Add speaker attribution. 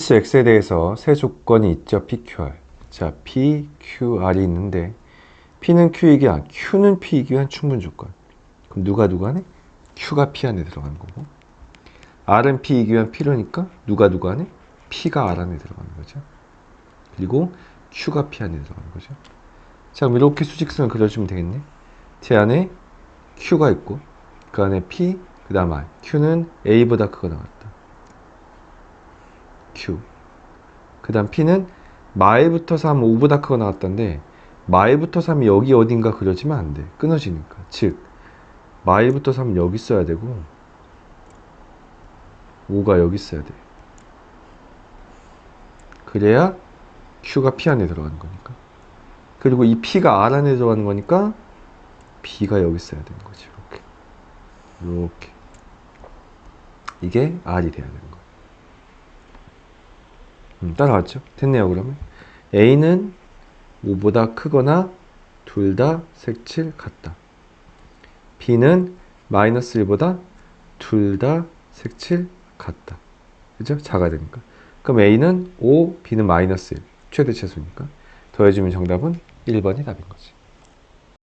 Speaker 1: x에 대해서 세 조건이 있죠. PQR. 자, PQR이 있는데 P는 Q이기 한 Q는 P이기 한 충분 조건. 그럼 누가 누가 하네? Q가 P 안에 들어가는 거고 R은 P이기 한 P로니까 누가 누가 하네? P가 R 안에 들어가는 거죠. 그리고 Q가 P 안에 들어가는 거죠. 자, 그럼 이렇게 수직선을 그려주면 되겠네. T 안에 Q가 있고 그 안에 P, 그 다음 R. Q는 A보다 크거 나왔다. Q. 그 다음 P는 마일부터 3, 5보다 크거 나왔던데 마일부터 3이 여기 어딘가 그려지면 안 돼. 끊어지니까. 즉 마일부터 3은 여기 써야 되고 5가 여기 써야 돼. 그래야 Q가 P 안에 들어가는 거니까. 그리고 이 P가 R 안에 들어가는 거니까 B가 여기 써야 되는 거지. 이렇게. 이렇게. 이게 R이 돼야 되는 거야. 음, 따라왔죠? 됐네요, 그러면. A는 5보다 크거나 둘 다 색칠 같다. B는 마이너스 1보다 둘 다 색칠 같다. 그죠? 작아야 되니까. 그럼 A는 5, B는 마이너스 1. 최대 최소니까. 더해주면 정답은 1번이 답인 거지.